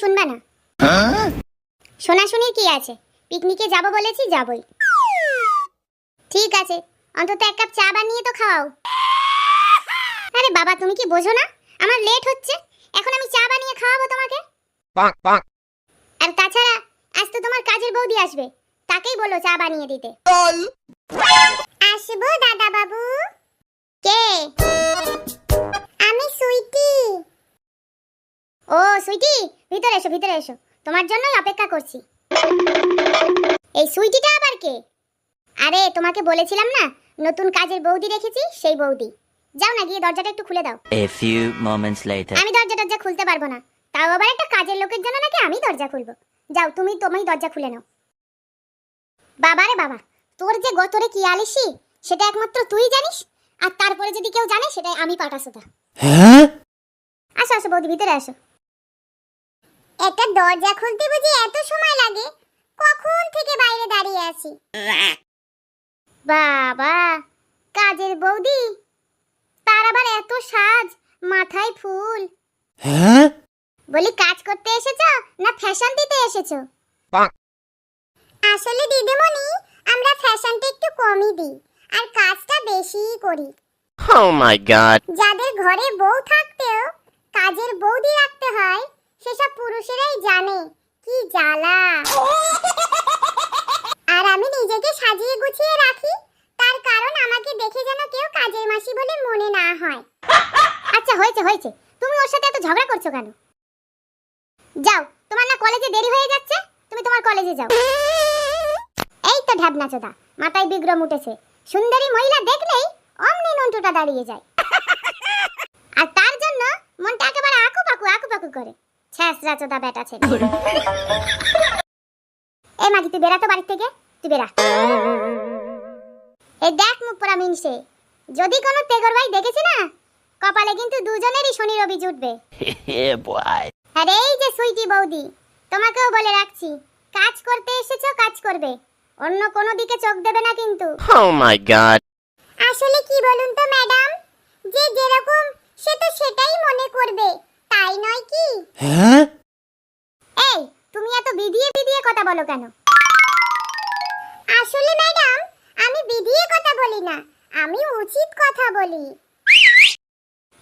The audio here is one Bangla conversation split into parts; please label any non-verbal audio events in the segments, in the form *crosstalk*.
শুনবে না। শোনাশুনির কি আছে? পিকনিকে যাব বলেছি, যাবই। ঠিক আছে, অন্তত এক কাপ চা বানিয়ে তো খাওয়াও। আরে বাবা, তুমি কি বোঝো না? আমার লেট হচ্ছে। এখন আমি চা বানিয়ে খাওয়াবো তোমাকে. আর তাছাড়া, আজ তো তোমার কাজের বৌদি আসবে। তাকেই বলো চা বানিয়ে দিতে। আসব দাদা বাবু কে? আমি সুইটি। সুইটি ভিতরে এসো ভিতরে এসো। তোমার জন্যই অপেক্ষা করছি। এই সুইটিটা আবার কে? আরে তোমাকে বলেছিলাম না নতুন কাজের বৌদি রেখেছি সেই বৌদি। যাও না গিয়ে দরজাটা একটু খুলে দাও। A few moments later. আমি দরজা দরজা খুলতে পারব না। তাও আবার একটা কাজের লোকের জন্য নাকি আমি দরজা খুলবো? যাও তুমি তুমি দরজা খুলে নাও। বাবা রে বাবা তোর যে গতরে কি আলিসি সেটা একমাত্র তুই জানিস? আর তারপরে যদি কেউ জানে সেটাই আমি পাঠাসোতা আসো আসো বৌদি ভিতরে আসো। একটা দরজা খুলতে বুঝি এত সময় লাগে? কখন থেকে বাইরে দাঁড়িয়ে আছি? বাবা কাজের বৌদি তার আবার এত সাজ মাথায় ফুল। হ্যাঁ? বলি কাজ করতে এসেছ না ফ্যাশন দিতে এসেছ? আসলে দিদিমণি আমরা ফ্যাশনটা একটু কমই দিই আর কাজটা বেশিই করি। Oh my god. যাদের ঘরে বউ থাকতেও কাজের বৌদি রাখতে হয় সেসব পুরুষেরাই জানে। কি জ্বালা। *laughs* আর আমি নিজেকে সাজিয়ে গুছিয়ে রাখি তার কারণ আমাকে দেখে যেন কেউ কাজের মাসি বলে মনে না হয়। আচ্ছা হয়েছে হয়েছে। তুমি ওর সাথে এত ঝগড়া করছ কেন? যাও তোমার না কলেজে দেরি হয়ে যাচ্ছে তুমি তোমার কলেজে যাও। এই তো ঢ্যাবনা চোদা মাথায় বিগ্রম উঠেছে সুন্দরী মহিলা দেখলেই অমনি নন্টুটা দাঁড়িয়ে যায়। আর তার জন্য মনটা একেবারে আকু পাকু আকু পাকু করে। ছ্যাঁচড়া চোদা ছেলে। মাগি তুই বেরা তো বাড়ি থেকে? তুই এই দেখ মুখ মিনসে। যদি কোনো তেগর ভাই দেখেছি না কপালে কিন্তু দুজনেরই শনি রবি জুটবে. *laughs* আর এই যে সুইটি বৌদি তোমাকেও বলে রাখছি কাজ করতে এসেছ কাজ করবে। অন্য কোনো দিকে চোখ দেবে না কিন্তু। Oh my god. আসলে কি বলুন তো ম্যাডাম? যে যেরকম সে তো সেটাই মনে করবে তাই নয় কি? এই তুমি এত বিধিয়ে বিধিয়ে কথা বলো কেন? আসলে ম্যাডাম আমি বিধিয়ে কথা বলি না আমি উচিত কথা বলি।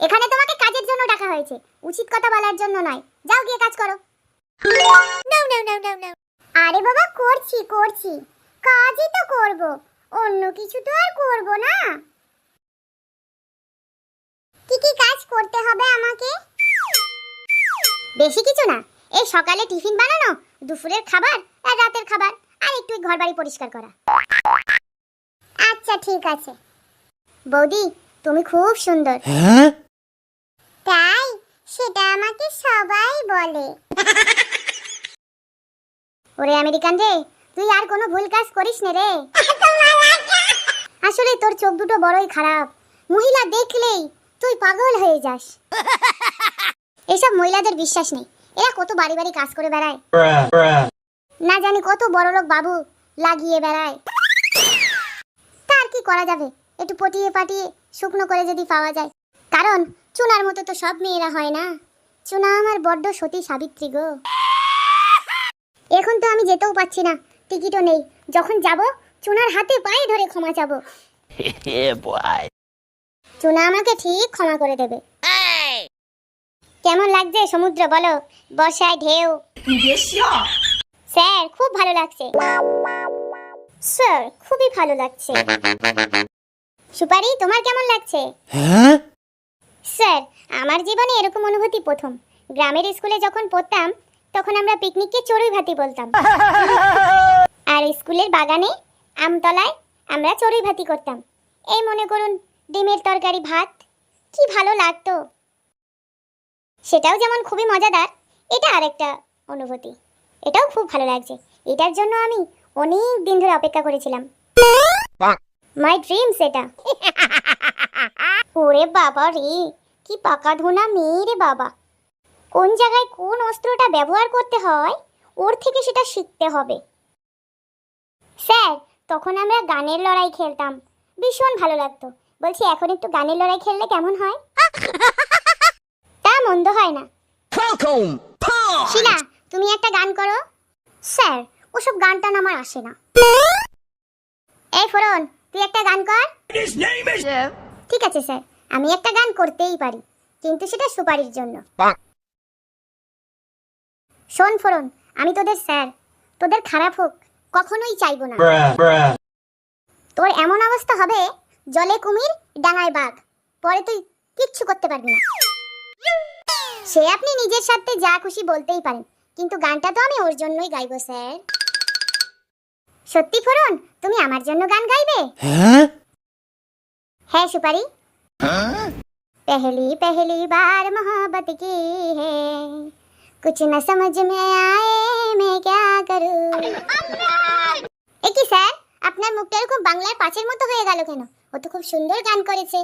এখানে তোমাকে কাজের জন্য ডাকা হয়েছে উচিত কথা বলার জন্য নয়। যাও গিয়ে কাজ করো। নাও নাও নাও নাও নাও। আরে বাবা করছি করছি। কাজই তো করব অন্য কিছু তো আর করব না। কি কি কাজ করতে হবে আমাকে? বেশি কিছু না। এই সকালে টিফিন বানানো দুপুরের খাবার আর রাতের খাবার আর একটু ঘর বাড়ি পরিষ্কার করা। আচ্ছা ঠিক আছে। বৌদি তুমি খুব সুন্দর। তাই সেটা আমাকে সবাই বলে। ওরে আমেরিকান রে তুই আর কোনো ভুল কাজ করিস নে রে। আসলে তোর চোখ দুটো বড়ই খারাপ। মহিলা দেখলেই তুই পাগল হয়ে যাস। এসব মহিলাদের বিশ্বাস নেই। এরা কত বাড়ি বাড়ি কাজ করে বেড়ায়। না জানি কত বড় লোক বাবু লাগিয়ে বেড়ায়। তার কি করা যাবে? একটু পটিয়ে পাটিয়ে শুকনো করে যদি পাওয়া যায়। কারণ চুনার মতো তো সব মেয়েরা হয় না। চুনা আমার বড্ড সতী সাবিত্রী গো। এখন তো আমি যেতেও পাচ্ছি না। টিকিটও নেই। যখন যাব চুনার হাতে পায়ে ধরে ক্ষমা চাবো. *laughs* চুনা আমাকে ঠিক ক্ষমা করে দেবে। কেমন লাগছে সমুদ্র বলো? বর্ষায় ঢেউ। স্যার খুব ভালো লাগছে। স্যার খুবই ভালো লাগছে। সুপারি তোমার কেমন লাগছে? স্যার আমার জীবনে এরকম অনুভূতি প্রথম। গ্রামের স্কুলে যখন পড়তাম তখন আমরা পিকনিককে চড়ুই ভাতি বলতাম। আর স্কুলের বাগানে আমতলায় আমরা চড়ুই ভাতি করতাম। এই মনে করুন ডিমের তরকারি ভাত। কি ভালো লাগতো। সেটাও যেমন খুবই মজাদার, এটা আরেকটা অনুভূতি। এটাও খুব ভালো লাগছে। এটার জন্য আমি অনেক দিন ধরে অপেক্ষা করেছিলাম। মাই ড্রিমস এটা। ওরে বাবা রে, কি পাকা ধোনা মেয়ে রে বাবা। কোন জায়গায় কোন অস্ত্রটা ব্যবহার করতে হয়, ওর থেকে সেটা শিখতে হবে। স্যার, তখন আমরা গানের লড়াই খেলতাম। ভীষণ ভালো লাগতো। বলছি, এখন একটু গানের লড়াই খেললে কেমন হয়? মন্দ হয় না। শিলা তুমি একটা গান করো। স্যার ওসব গান টান আমার আসে না। এই ফোরন তুই একটা গান কর। ঠিক আছে স্যার আমি একটা গান করতেই পারি কিন্তু সেটা সুপারির জন্য। শোন ফোরন আমি তোদের স্যার তোদের খারাপ হোক কখনোই চাইব না। তোর এমন অবস্থা হবে জলে কুমির ডাঙায় বাঘ পরে তুই কিচ্ছু করতে পারবি না। সে আপনি নিজের সাথে যা খুশি বলতেই পারেন কিন্তু গানটা তো আমি ওর জন্যই গাইবো স্যার সত্যি ফোরন তুমি আমার জন্য গান গাইবে হ্যাঁ সুপারি पहली पहली बार मोहब्बत की है कुछ न समझ में आए मैं क्या करूं এ কি স্যার আপনার মুখটা এরকম বাংলার পাঁচের মতো হয়ে গেল কেন ও তো খুব সুন্দর গান করেছে।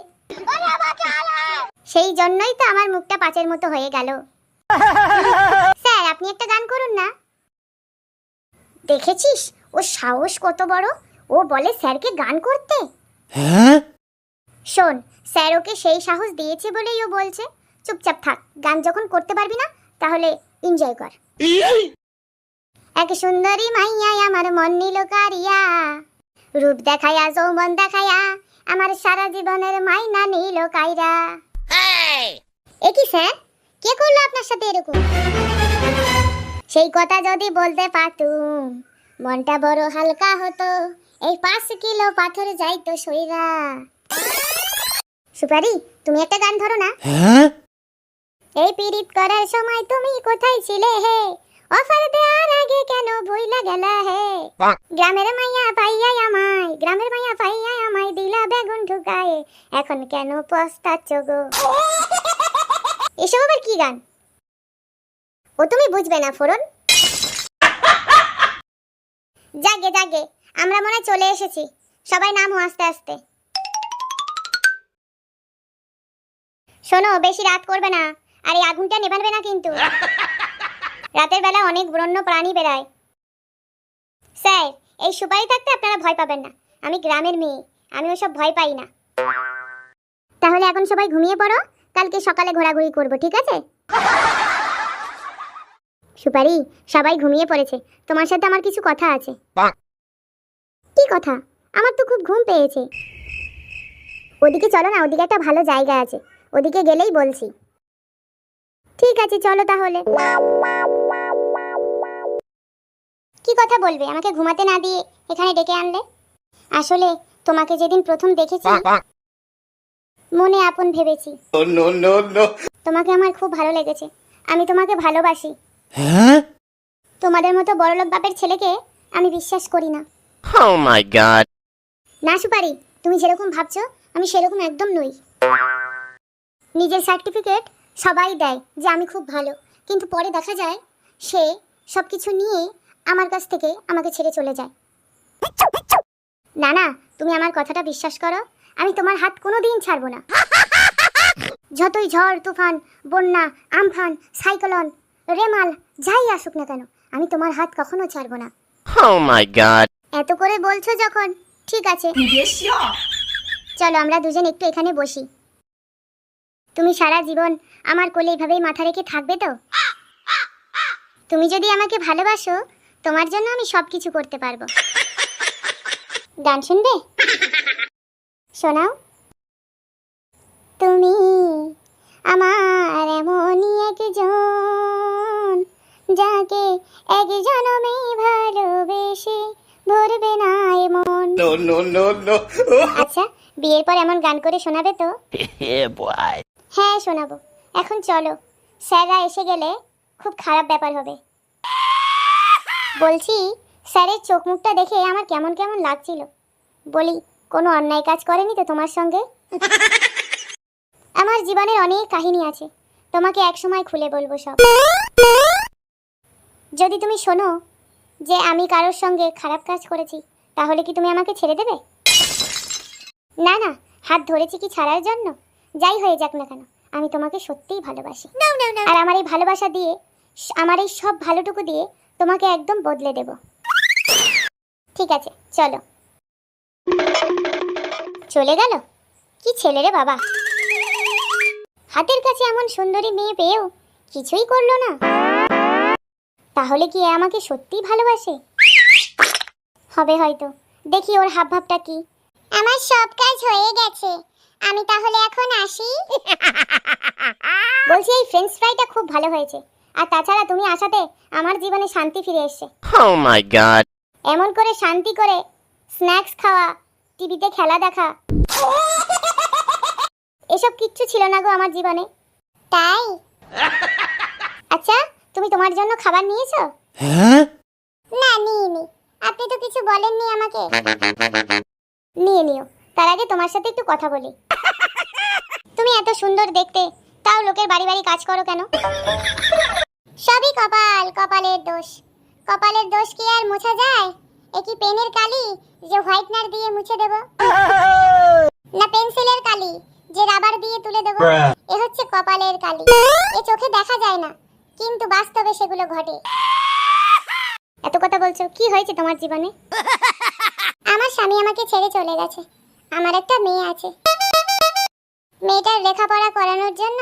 সেই জন্যই তো আমার মুখটা পাঁচের মতো হয়ে গেল। স্যার আপনি একটা গান করুন না। দেখেছিস? ও সাহস কত বড়। ও বলে স্যারকে গান করতে। শোন স্যার ওকে সেই সাহস দিয়েছে বলেই ও বলছে। চুপচাপ থাক গান যখন করতে পারবি না তাহলে এনজয় কর। এক সুন্দরী মাইয়া আমার মন নিল কারিয়া। রূপ দেখায়া যৌবন দেখায়া আমার সারা জীবনের মাইনা নিল কাইরা। এ কি স্যার? কে করল আপনার সাথে এরকম? সেই কথা যদি বলতে পারতুম মনটা বড় হালকা হতো। এই পাঁচ কিলো পাথর যাইতো সইরা। সুপারি তুমি একটা গান ধরো না। এই পিরিত করার সময় তুমি কোথায় ছিলে হে? অফার দেওয়ার আগে কেন ভুইলা গেলা হে? গ্রামের মাইয়া পাইয়াই আমায় গ্রামের মাইয়া পাইয়াই আমায় দিলা বেগুন ঢুকায়ে এখন কেন পস্তাচ্ছ গো এসব আবার কি গান ও তুমি বুঝবে না ফোরন জাগে জাগে আমরা মনে চলে এসেছি সবাই নামো আস্তে আস্তে শোনো বেশি রাত করবে না আর এই আগুনটা নেভাবে না কিন্তু রাতের বেলা অনেক বন্য প্রাণী বেড়ায় স্যার এই সুপারি থাকতে আপনারা ভয় পাবেন না। আমি গ্রামের মেয়ে আমি ওসব ভয় পাই না। তাহলে এখন সবাই ঘুমিয়ে পড়ো কালকে সকালে ঘোরাঘুরি করব ঠিক আছে? সুপারি সবাই ঘুমিয়ে পড়েছে। তোমার সাথে আমার কিছু কথা আছে। কি কথা? আমার তো খুব ঘুম পেয়েছে। ওদিকে চলো না ওদিকে একটা ভালো জায়গা আছে। ওদিকে গেলেই বলছি। ঠিক আছে চলো তাহলে। কি কথা বলবে? আমাকে ঘুমাতে না দিয়ে এখানে ডেকে আনলে? আসলে তোমাকে যেদিন প্রথম দেখেছি মনে আপন ভেবেছি। তোমাকে আমার খুব ভালো লেগেছে। আমি তোমাকে ভালোবাসি। তোমাদের মতো বড়লোক বাপের ছেলেকে আমি বিশ্বাস করি না। Oh না সুপারি তুমি যেরকম ভাবছ আমি সেরকম একদম নই। নিজের সার্টিফিকেট সবাই দেয় যে আমি খুব ভালো। কিন্তু পরে দেখা যায় সে সব কিছু নিয়ে আমার কাছ থেকে আমাকে ছেড়ে চলে যায়। না না তুমি আমার কথাটা বিশ্বাস করো? আমি তোমার হাত কোনো দিন ছাড়বো না। যতই ঝড় তুফান বন্যা আমফান সাইক্লোন রেমাল যাই আসুক না কেন আমি তোমার হাত কখনো ছাড়বো না। Oh এত করে বলছো যখন ঠিক আছে। চলো আমরা দুজন একটু এখানে বসি। তুমি সারা জীবন আমার কোলে এইভাবেই মাথা রেখে থাকবে তো? তুমি যদি আমাকে ভালোবাসো তোমার জন্য আমি সব কিছু করতে পারব। গান শুনবে? শোনাও। তুমি আমার এমনই একজন যাকে এক জনমেই ভালোবেসে ভরবে না এমন। আচ্ছা বিয়ের পর এমন গান করে শোনাবে তো? *laughs* হ্যাঁ শোনাবো। এখন চলো স্যাররা এসে গেলে খুব খারাপ ব্যাপার হবে। বলছি স্যারের চোখ মুখটা দেখে আমার কেমন কেমন লাগছিল। বলি কোনো অন্যায় কাজ করেনি তো তোমার সঙ্গে? আমার জীবনের অনেক কাহিনী আছে তোমাকে এক সময় খুলে বলব সব। যদি তুমি শোনো যে আমি কারোর সঙ্গে খারাপ কাজ করেছি তাহলে কি তুমি আমাকে ছেড়ে দেবে? না না হাত ধরেছি কি ছাড়ার জন্য? যাই হয়ে যাক না কেন আমি তোমাকে সত্যিই ভালোবাসি। আর আমার এই ভালোবাসা দিয়ে আমার এই সব ভালোটুকু দিয়ে তোমাকে একদম বদলে দেব। ঠিক আছে চলো। চলে গেল? কি ছেলে রে বাবা। হাতের কাছে এমন সুন্দরী মেয়ে পেয়েও কিছুই করল না। তাহলে কি আমাকে সত্যিই ভালোবাসে? হবে হয়তো। দেখি ওর হাবভাবটা কি। আমার সব কাজ হয়ে গেছে। আমি তাহলে এখন আসি। বলছি এই ফ্রেঞ্চ ফ্রাইটা খুব ভালো হয়েছে। আর তাছাড়া তুমি আসাতে আমার জীবনে শান্তি ফিরে এসেছে। Oh my god. এমন করে শান্তি করে স্ন্যাক্স খাওয়া টিভিতে খেলা দেখা। এসব কিচ্ছু ছিল না গো আমার জীবনে। তাই? আচ্ছা তুমি তোমার জন্য খাবার নিয়েছো? না নিইনি। আপনি তো কিছু বলেননি আমাকে। নিয়ে নিও। তার আগে তোমার সাথে একটু কথা বলি। তুমি এত সুন্দর দেখতে তাও লোকের বাড়ি বাড়ি কাজ করো কেন সবই কপাল কপালের দোষ কপালের দোষ কি আর মোছা যায়? এ কি পেনের কালি যে হোয়াইটনার দিয়ে মুছে দেব? না পেন্সিলের কালি, যে রাবার দিয়ে তুলে দেব? এ হচ্ছে কপালের কালি। এ চোখে দেখা যায় না, কিন্তু বাস্তবে সেগুলো ঘটে। এত কথা বলছো, কি হয়েছে তোমার জীবনে? আমার স্বামী আমাকে ছেড়ে চলে গেছে। আমার একটা মেয়ে আছে। মেয়েটার লেখাপড়া করানোর জন্য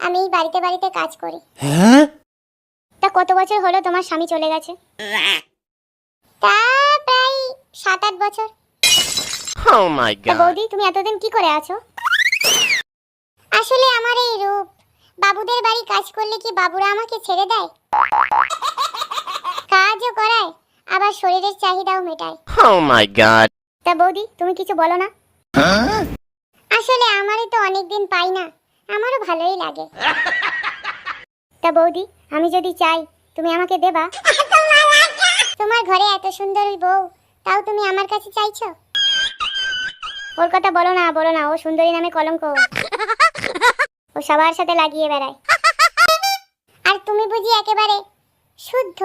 আমি বাড়িতে বাড়িতে কাজ করি। তা কত বছর হলো তোমার স্বামী চলে গেছে? তা প্রায় সাত আট বছর। Oh বৌদি তুমি এতদিন কি করে আছো? আসলে আমার এই রূপ বাবুদের বাড়ি কাজ করলে কি বাবুরা আমাকে ছেড়ে দেয়? কাজও করায় আবার শরীরের চাহিদাও মেটায়। Oh. তা বৌদি তুমি কিছু বলো না? আসলে আমারই তো অনেকদিন পাই না আমারও ভালোই লাগে। তা বৌদি আমি যদি চাই, তুমি আমাকে দেবা। তোমার ঘরে এত সুন্দর বউ, তাও তুমি আমার কাছে চাইছো? ওর কথা বলো না বলো না, ও সুন্দরী নামে কলঙ্ক। ও সবার সাথে লাগিয়ে বেড়ায়। আর তুমি বুঝি একেবারে শুদ্ধ?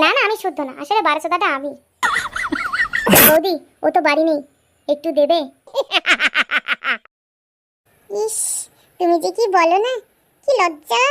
না না, আমি শুদ্ধ না, আসলে বারোশোদাটা আমি। বৌদি, ও তো বাড়ি নেই, একটু দেবে? ইস, তুমি যে কি বলো না? কি লজ্জা